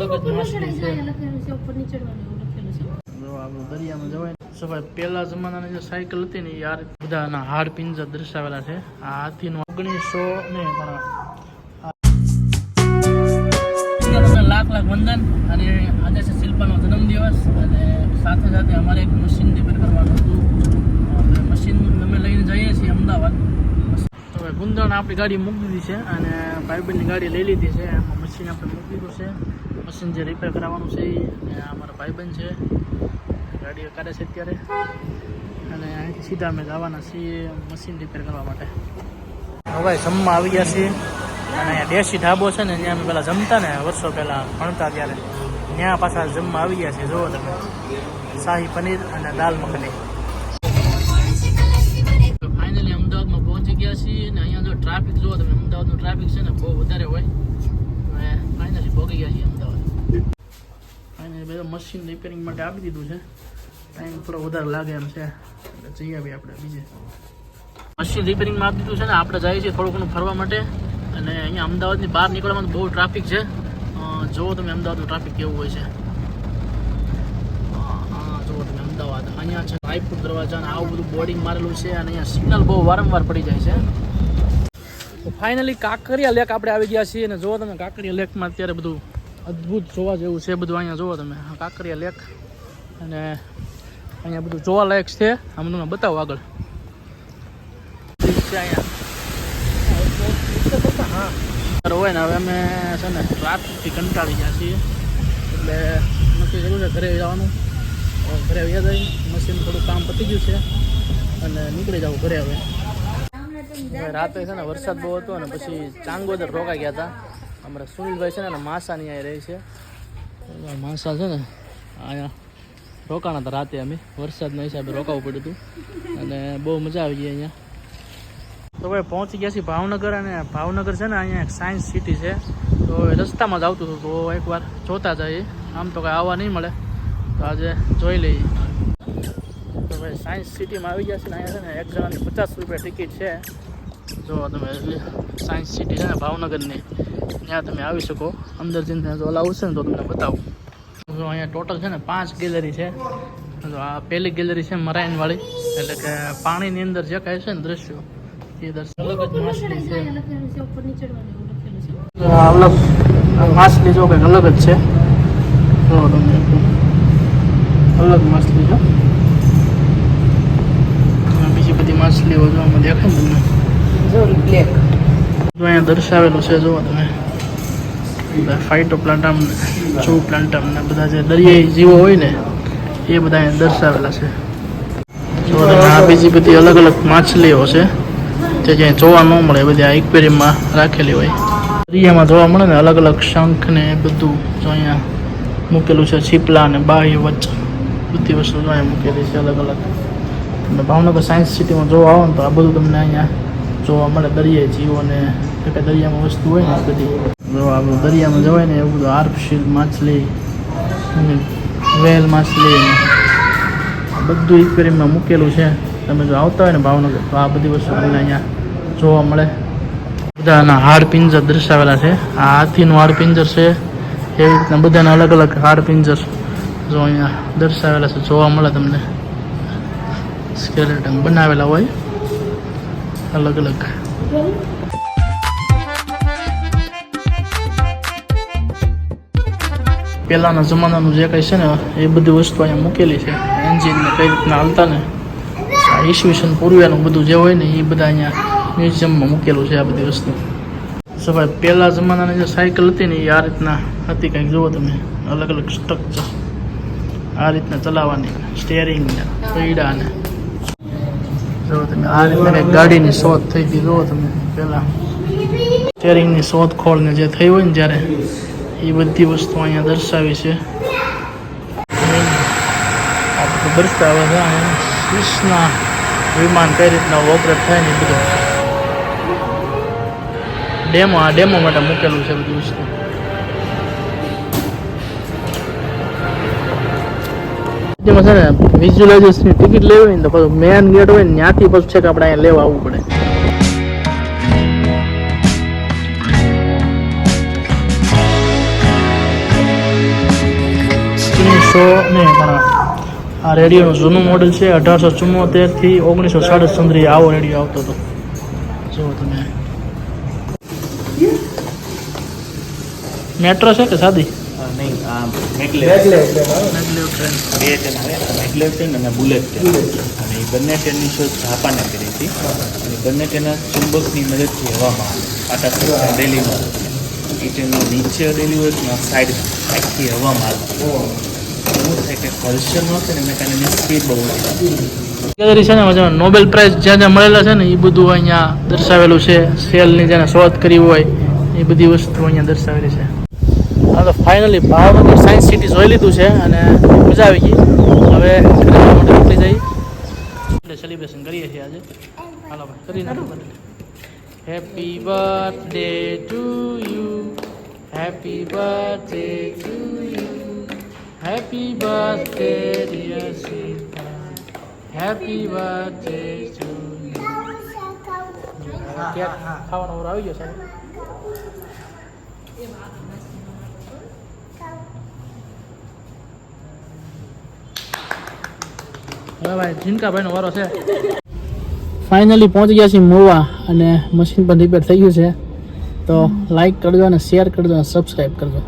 અલગ જ છે ઉપર નીચેડવાનું એવું લખેલું છે આપણે દરિયામાં જવાય ને પહેલા જમાનાની જે સાયકલ હતી ને યાર બધાના હાડ પિંજર દર્શાવેલા છે. આ હાથીનો ઓગણીસો ને લાખ લાખ વંદન અને આજે છે શિલ્પાનો જન્મદિવસ અને સાથે સાથે અમારે એક મશીન રિપેર કરવાનું હતું. આપણે મશીન અમે લઈને જઈએ છીએ અમદાવાદ. હવે ગુંદણ આપણી ગાડી મૂકી દીધી છે અને ભાઈબંધની ગાડી લઈ લીધી છે. એમાં મશીન આપણે મૂકી દીધું છે. મશીન જે રિપેર કરાવવાનું છે અને આ અમારા ભાઈબંધ છે. ગાડીઓ કાઢે છે અત્યારે. અને અહીંથી સીધા અમે જવાના છીએ મશીન રિપેર કરવા માટે. હવે જમવા આવી ગયા છીએ. અને અહીંયા દેશી ઢાબો છે ને, ત્યાં અમે પહેલાં જમતા ને, વર્ષો પહેલાં ભણતા ત્યારે. ત્યાં પાછા જમવા આવી ગયા છે જુઓ તમે. શાહી પનીર અને દાલ મખની. ફાઇનલી અમદાવાદમાં પહોંચી ગયા છીએ અને અહીંયા જો ટ્રાફિક જુઓ તમે, અમદાવાદનું ટ્રાફિક છે ને, બહુ વધારે હોય. અને ફાઇનલી પહોંચી ગયા છીએ. અમદાવાદ બધા મશીન રિપેરિંગ માટે આપી દીધું છે. ટાઈમ થોડો વધારે લાગે એમ છે. એટલે જઈ આવીએ આપણે બીજે. મશીન રિપેરિંગમાં આપી દીધું છે ને આપણે જઈએ છીએ થોડું ઘણું ફરવા માટે. અને અહીંયા અમદાવાદની બહાર નીકળવામાં બહુ ટ્રાફિક છે. જુઓ તમે અમદાવાદનું ટ્રાફિક કેવું હોય છે. જુઓ તમે અમદાવાદ. અહીંયા છે રાયપુર દરવાજા આવું બધું બોર્ડિંગ મારેલું છે અને અહીંયા સિગ્નલ બહુ વારંવાર પડી જાય છે. ફાઇનલી કાંકરિયા લેક આપણે આવી ગયા છીએ અને જુઓ તમે કાંકરિયા લેકમાં અત્યારે બધું અદ્ભુત જોવા જેવું છે બધું અહીંયા જોવો તમે. કાંકરિયા લેક અને અહીંયા બધું જોવા લાયક છે. આમ તમને બતાવો આગળ. છે અહીંયા. હા. હોય ને હવે અમે છે ને રાતથી કંટાળી ગયા છીએ. એટલે નક્કી કર્યું છે ઘરે જવાનું. ઘરે વ્યા જઈ મશીન થોડું કામ પતી ગયું છે. અને નીકળી જવું ઘરે હવે. હવે રાતે છે ને વરસાદ બહુ હતો અને પછી ચાંગોદર રોકાઈ ગયા હતા. અમારા સુનિલભાઈ છે ને માસાની અહીંયા રહે છે. માસા છે ને, અહીંયા રોકાણા હતા રાતે અમે. વરસાદના હિસાબે રોકાવું પડ્યું હતું. અને બહુ મજા આવી ગઈ અહીંયા. તો ભાઈ પહોંચી ગયા છીએ ભાવનગર અને ભાવનગર છે ને, અહીંયા એક સાયન્સ સિટી છે. તો રસ્તામાં જ આવતું હતું, તો એકવાર જોતા જઈએ. આમ તો કાંઈ આવવા નહીં મળે. તો આજે જોઈ લઈએ. તો ભાઈ સાયન્સ સિટીમાં આવી ગયા છે ને, અહીંયા છે ને, એક જણાની પચાસ રૂપિયા ટિકિટ છે. જો તમે સાયન્સ સિટી છે ને ભાવનગરની ત્યાં તમે આવી શકો. અંદરથી ત્યાં જો અલાઉ છે ને તો તમને બતાવું. જો અહીંયા ટોટલ છે ને પાંચ ગેલેરી છે. જો આ પહેલી ગેલેરી છે મરાઈનવાળી એટલે કે પાણીની અંદર જે કાંઈ છે ને દ્રશ્યો એ દર્શન અલગ જ માછલી છે. અલગ માછલી જો કંઈક અલગ જ છે. જો તમે અલગ માછલી છે બીજી બધી માછલીઓ જો દેખાય તમને. જો બ્લેક અહીંયા દર્શાવેલું છે, જુઓ તમે. બધા ફાઇટો પ્લાન્ટમ જૂ પ્લાન્ટમ ને બધા જે દરિયાઈ જીવો હોય ને, એ બધા અહીંયા દર્શાવેલા છે. જો તમે, આ બીજી બધી અલગ અલગ માછલીઓ છે, જે જ્યાં જોવા ન મળે, બધી આ એક્વેરિયમમાં રાખેલી હોય. દરિયામાં જોવા મળે ને, અલગ અલગ શંખ ને બધું જો અહીંયા મૂકેલું છે, છીપલા ને બાહ્ય વચ્ચે બધી વસ્તુ અહીંયા મૂકેલી છે, અલગ અલગ. તમે ભાવનગર સાયન્સ સિટીમાં જોવા આવો ને, તો આ બધું તમને અહીંયા જોવા મળે દરિયાઈ જીવોને કે દરિયામાં વસ્તુ હોય ને બધી. જો આપણે દરિયામાં જવાય ને એવું બધું આર્પશીલ માછલી વેલ માછલી બધું ઇક્વેરિયમમાં મૂકેલું છે. તમે જો આવતા હોય ને ભાવનગર, તો આ બધી વસ્તુ તમને અહીંયા જોવા મળે. બધાના હાડ પિંજર દર્શાવેલા છે. આ હાથીનું હાડ પિંજર છે. એવી રીતના બધાના અલગ અલગ હાડ પિંજર જો અહીંયા દર્શાવેલા છે, જોવા મળે તમને. સ્કેલેટન બનાવેલા હોય. અલગ અલગ પહેલાંના જમાનાનું જે કંઈ છે ને, એ બધી વસ્તુ અહીંયા મૂકેલી છે. એન્જિનને કઈ રીતના હાલતા ને, આ ઈસવીસન પૂર્વેનું બધું જે હોય ને, એ બધા અહીંયા મ્યુઝિયમમાં મૂકેલું છે આ બધી વસ્તુ. સો ભાઈ, પહેલા જમાનાની જે સાયકલ હતી ને, એ આ રીતના હતી કંઈક, જુઓ તમે અલગ અલગ સ્ટ્રક્ચર આ રીતના ચલાવવાની સ્ટેરિંગ ને પૈડા ને ગાડીની શોધ થઈ ગઈ જુઓ તમે પહેલાં સ્ટેરિંગની શોધ ખોળને જે થઈ હોય ને જ્યારે એ બધી વસ્તુ અહીંયા દર્શાવી છે. આપણે દર્શાવે છે વિમાન કઈ રીતના ઓપરેટ થાય ને બધું. ડેમો, આ ડેમો માટે મૂકેલું છે બધી વસ્તુ. જેમાં છે ને વિઝ્યુલાઇઝેશનની ટિકિટ લેવી હોય ને તો પછી મેન ગેટ હોય ને ત્યાંથી પછી છે કે આપણે અહીંયા લેવા આવવું પડે. ઓગણીસો ને આ રેડિયોનું જૂનું મોડેલ છે, અઢારસો ચુમ્મોતેરથી ઓગણીસો સાડસ સુધી આવો રેડિયો આવતો હતો. જુઓ તમે. મેટ્રો છે કે સાદી? નહીં મેગલેવ ટ્રેન બે ટ્રેન આવે મેગલેવ ટ્રેન અને બુલેટ ટ્રેન અને એ બંને ટ્રેનની શોધ જાપાને કરી હતી. અને બંને ટ્રેનના ચુંબકની મદદથી હવામાં આવે આટા રેલીમાં એ ટ્રેનનો નીચે રેલી હોય કે સાઈડ આખી હવામાં આવે. શું થાય કે ઘર્ષણ ન થાય ને મેં કારણે સ્પીડ બહુ ઓછી ગેલેરી છે ને એમાં નોબેલ પ્રાઇઝ જ્યાં જ્યાં મળેલા છે ને એ બધું અહીંયા દર્શાવેલું છે. સેલની જેને શોધ કરી હોય એ બધી વસ્તુઓ અહીંયા દર્શાવેલી છે. તો ફાઇનલી ભાવનગર સાયન્સ સિટી જોઈ લીધું છે અને મજા આવી ગઈ. હવે ઘરે માટે નીકળી જઈ સેલિબ્રેશન કરીએ છીએ આજે. હાલો ભાઈ કરી નાખો happy birthday to you happy birthday to you happy birthday dear Sita happy birthday to you cake ખાવાનો ઓર આવી ગયો સાહેબ. હવે ફાઇનલી પહોંચી ગયા છીએ મોવા અને મશીન પણ રિપેર થઈ ગયું છે. તો લાઈક કરજો અને શેર કરજો અને સબસ્ક્રાઈબ કરજો.